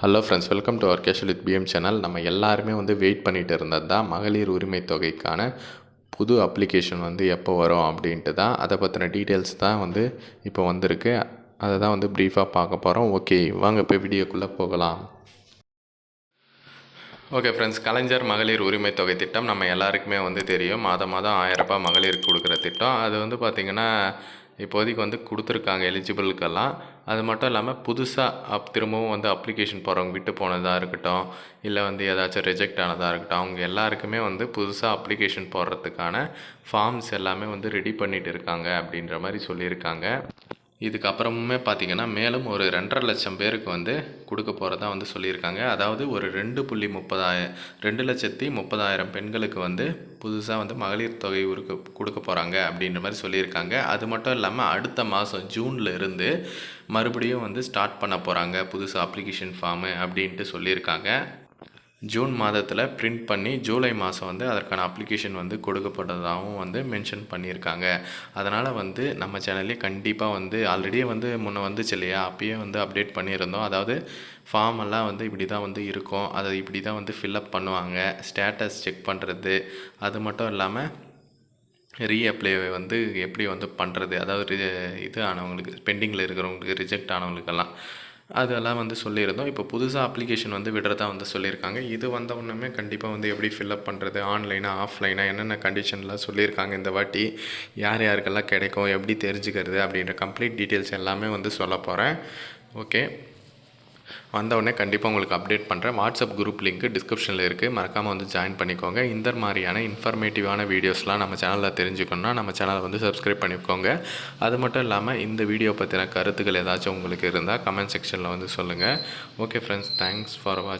Hello friends welcome to our casual with PM channel நம்ம எல்லாருமே வந்து வெயிட் பண்ணிகிட்டு இருந்தது தான் மகளிர் உரிமை தொகைக்கான புது அப்ளிகேஷன் வந்து எப்போ வரும் அப்படின்ட்டு தான் அதை பற்றின டீட்டெயில்ஸ் தான் வந்து இப்போ வந்திருக்கு. அதை தான் வந்து ப்ரீஃபாக பார்க்க போகிறோம் ஓகே வாங்க இப்போ வீடியோக்குள்ளே போகலாம். ஓகே ஃப்ரெண்ட்ஸ் கலைஞர் மகளிர் உரிமை தொகை திட்டம் நம்ம எல்லாருக்குமே வந்து தெரியும். மாதம் மாதம் ஆயிரரூபா மகளிருக்கு கொடுக்குற திட்டம். அது வந்து பார்த்திங்கன்னா இப்போதைக்கு வந்து கொடுத்துருக்காங்க எலிஜிபிளுக்கெல்லாம் அது மட்டும் இல்லாமல் புதுசாக அப் திரும்பவும் வந்து அப்ளிகேஷன் போகிறவங்க விட்டு போனதாக இருக்கட்டும் இல்லை வந்து ஏதாச்சும் ரிஜெக்ட் ஆனதாக இருக்கட்டும் அவங்க எல்லாருக்குமே வந்து புதுசாக அப்ளிகேஷன் போடுறதுக்கான ஃபார்ம்ஸ் எல்லாமே வந்து ரெடி பண்ணிட்டு இருக்காங்க அப்படின்ற மாதிரி சொல்லியிருக்காங்க. இதுக்கப்புறமுமே பார்த்திங்கன்னா மேலும் ஒரு ரெண்டரை லட்சம் பேருக்கு வந்து கொடுக்க போகிறதா வந்து சொல்லியிருக்காங்க. அதாவது ஒரு ரெண்டு புள்ளி முப்பதாயிரம் ரெண்டு லட்சத்தி முப்பதாயிரம் பெண்களுக்கு வந்து புதுசாக வந்து மகளிர் தொகை உருக்க கொடுக்க போகிறாங்க அப்படின்ற மாதிரி சொல்லியிருக்காங்க. அது மட்டும் இல்லாமல் அடுத்த மாதம் ஜூனில் இருந்து மறுபடியும் வந்து ஸ்டார்ட் பண்ண போகிறாங்க புதுசாக அப்ளிகேஷன் ஃபார்மு அப்படின்ட்டு சொல்லியிருக்காங்க. ஜூன் மாதத்தில் பிரிண்ட் பண்ணி ஜூலை மாதம் வந்து அதற்கான அப்ளிகேஷன் வந்து கொடுக்கப்பட்டதாகவும் வந்து மென்ஷன் பண்ணியிருக்காங்க. அதனால் வந்து நம்ம சேனல்லே கண்டிப்பாக வந்து ஆல்ரெடியே வந்து முன்னே வந்துச்சு இல்லையா? அப்பயே வந்து அப்டேட் பண்ணியிருந்தோம். அதாவது ஃபார்ம் எல்லாம் வந்து இப்படி தான் வந்து இருக்கும். அதை இப்படி தான் வந்து ஃபில்அப் பண்ணுவாங்க. ஸ்டேட்டஸ் செக் பண்ணுறது அது மட்டும் இல்லாமல் ரீஅப்ளை வந்து எப்படி வந்து பண்ணுறது அதாவது இது ஆனவங்களுக்கு பெண்டிங்கில் இருக்கிறவங்களுக்கு ரிஜெக்ட் ஆனவங்களுக்கெல்லாம். அதெல்லாம் வந்து சொல்லியிருந்தோம். இப்போ புதுசாக அப்ளிகேஷன் வந்து விடுறதா வந்து சொல்லியிருக்காங்க. இது வந்த உடனே கண்டிப்பாக வந்து எப்படி ஃபில்அப் பண்ணுறது ஆன்லைனாக ஆஃப்லைனாக என்னென்ன கண்டிஷன்லாம் சொல்லியிருக்காங்க இந்த வாட்டி யார் யாருக்கெல்லாம் கிடைக்கும் எப்படி தெரிஞ்சுக்கிறது அப்படின்ற கம்ப்ளீட் டீட்டெயில்ஸ் எல்லாமே வந்து சொல்ல போகிறேன் ஓகே வந்த உடனே கண்டிப்பாக உங்களுக்கு அப்டேட் பண்ணுறேன் வாட்ஸ்அப் குரூப் லிங்க் டிஸ்கிரிப்ஷனில் இருக்குது மறக்காமல் வந்து ஜாயின் பண்ணிக்கோங்க. இந்த மாதிரியான இன்ஃபர்மேட்டிவான வீடியோஸ்லாம் நம்ம சேனலில் தெரிஞ்சுக்கணும்னா நம்ம சேனலை வந்து சப்ஸ்கிரைப் பண்ணிக்கோங்க. அது மட்டும் இல்லாமல் இந்த வீடியோ பற்றின கருத்துக்கள் ஏதாச்சும் உங்களுக்கு இருந்தால் கமெண்ட் செக்ஷனில் வந்து சொல்லுங்கள் okay friends thanks for watch